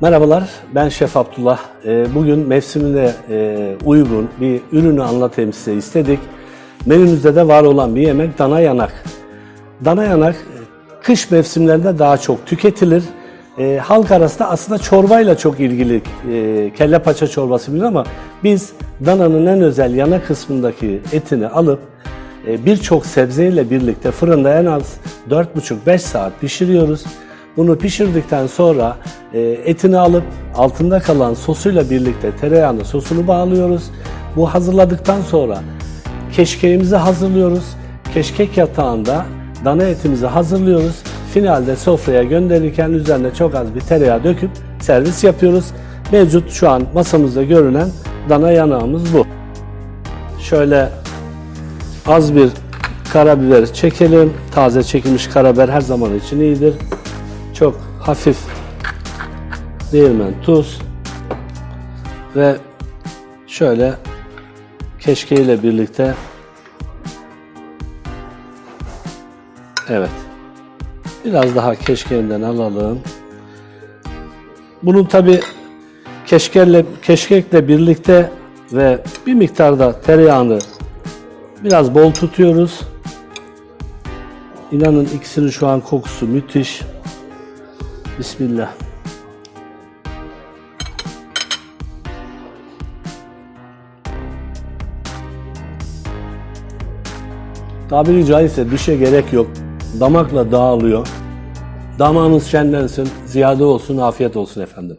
Merhabalar, ben Şef Abdullah. Ee, Bugün mevsimine e, uygun bir ürünü anlatayım size istedik. Menümüzde de var olan bir yemek dana yanak. Dana yanak e, kış mevsimlerinde daha çok tüketilir. E, halk arasında aslında çorbayla çok ilgili kelle paça çorbası bilir ama biz dananın en özel yana kısmındaki etini alıp birçok sebzeyle birlikte fırında en az 4,5-5 saat pişiriyoruz. Bunu pişirdikten sonra e, etini alıp altında kalan sosuyla birlikte tereyağını sosunu bağlıyoruz. Bu hazırladıktan sonra keşkeğimizi hazırlıyoruz. Keşkek yatağında dana etimizi hazırlıyoruz. Finalde sofraya gönderirken üzerine çok az bir tereyağı döküp servis yapıyoruz. Mevcut şu an masamızda görünen dana yanağımız bu. Şöyle az bir karabiber çekelim. Taze çekilmiş karabiber her zaman için iyidir. Çok hafif değirmen tuz ve şöyle keşkeğiyle birlikte evet biraz daha keşkeğinden alalım. Bunun tabi keşkekle, keşkekle birlikte ve bir miktarda tereyağını biraz bol tutuyoruz. İnanın ikisinin şu an kokusu müthiş. Bismillah. Tabiri caizse dişe gerek yok. Damakla dağılıyor. Damağınız şenlensin, ziyade olsun, afiyet olsun efendim.